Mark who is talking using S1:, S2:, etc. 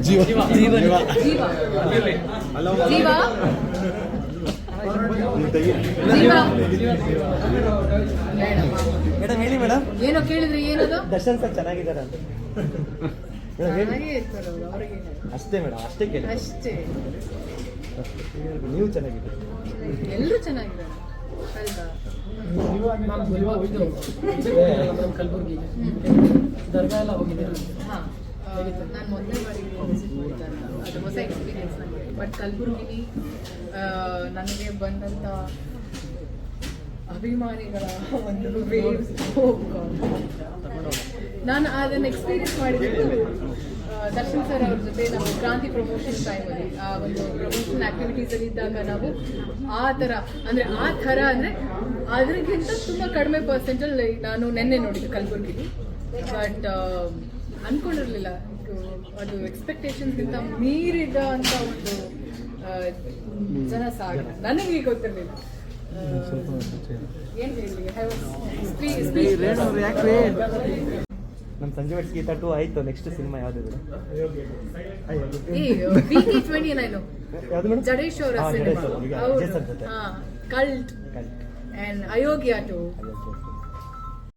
S1: ಜೀವ ಜೀವ
S2: ಜೀವ ಜೀವ
S1: ಮೇಡಮ್ ಹೇಳಿ ಮೇಡಮ್
S2: ಏನೋ ಕೇಳಿದ್ರೆ ಏನದು
S1: ದರ್ಶನ್ ಸರ್ ಚೆನ್ನಾಗಿದ್ದಾರೆ ಅಂತ ಅಷ್ಟೇ ಮೇಡಮ್ ಅಷ್ಟೇ ಕೇಳಿ.
S2: ಅಷ್ಟೇ.
S1: ನೀವು ಚೆನ್ನಾಗಿದ್ದೀರಿ.
S2: ಎಲ್ಲರೂ ಚೆನ್ನಾಗಿದ್ದಾರೆ.
S3: ಕಲಬುರಗಿ. ದರ್ಗಾ ಎಲ್ಲ ಹೋಗಿದ್ದೀರಾ
S2: ನಾನು ಮೊದಲನೇ ಬಾರಿಗೆ ವಿಸಿಟ್ ಮಾಡಿದ್ದೆ ಅದು ಹೊಸ ಎಕ್ಸ್ಪೀರಿಯನ್ಸ್ ನನಗೆ ಬಟ್ ಕಲ್ಬುರ್ಗಿಲಿ ನನಗೆ ಬಂದಂಥ ಅಭಿಮಾನಿಗಳ ಒಂದು ವೇವ್ಸ್ ನಾನು ಅದನ್ನು ಎಕ್ಸ್ಪೀರಿಯನ್ಸ್ ಮಾಡಿದ್ದು ದರ್ಶನ್ ಸರ್ ಅವ್ರ ಜೊತೆ ನಾವು ಕ್ರಾಂತಿ ಪ್ರಮೋಷನ್ ಟೈಮಲ್ಲಿ ಆ ಒಂದು ಪ್ರಮೋಷನ್ ಆಕ್ಟಿವಿಟೀಸ್ ಅಲ್ಲಿ ಇದ್ದಾಗ ನಾವು ಆ ಥರ, ಅಂದರೆ ಆ ಥರ ಅಂದರೆ ಅದಕ್ಕಿಂತ ತುಂಬ ಕಡಿಮೆ ಪರ್ಸೆಂಟಲ್ಲಿ ನಾನು ನಿನ್ನೆ ನೋಡಿದ್ದು ಕಲಬುರಗಿಲಿ. ಬಟ್ ಅನ್ಕೊಂಡಿರಲಿಲ್ಲ. ಅದು ಎಕ್ಸ್ಪೆಕ್ಟೇಷನ್ಸ್ಗಿಂತ ಮೀರಿದ ಅಂತ ಒಂದು ಜನ ಸಾಗ ನನಗೆ ಗೊತ್ತಿರಲಿಲ್ಲ. ಏನು ಹೇಳಿ?
S1: ನಮ್ಮ ಸಂಜೆ ಬೆಟ್ಸ್ ಗೀತಾ ಟು ಆಯ್ತು ನೆಕ್ಸ್ಟ್ ಸಿನಿಮಾ ಯಾವ್ದಿದೆ
S2: ವಿ ಟಿ ಟ್ವೆಂಟಿ ನೈನು
S1: ಯಾವ್ದು ಮೇಡಮ್?
S2: ಜಡೇಶ್ ಅವರ ಸಿನಿಮಾ
S1: ಜೊತೆ.
S2: ಹಾ cult and Ayogya two
S1: Ayogya.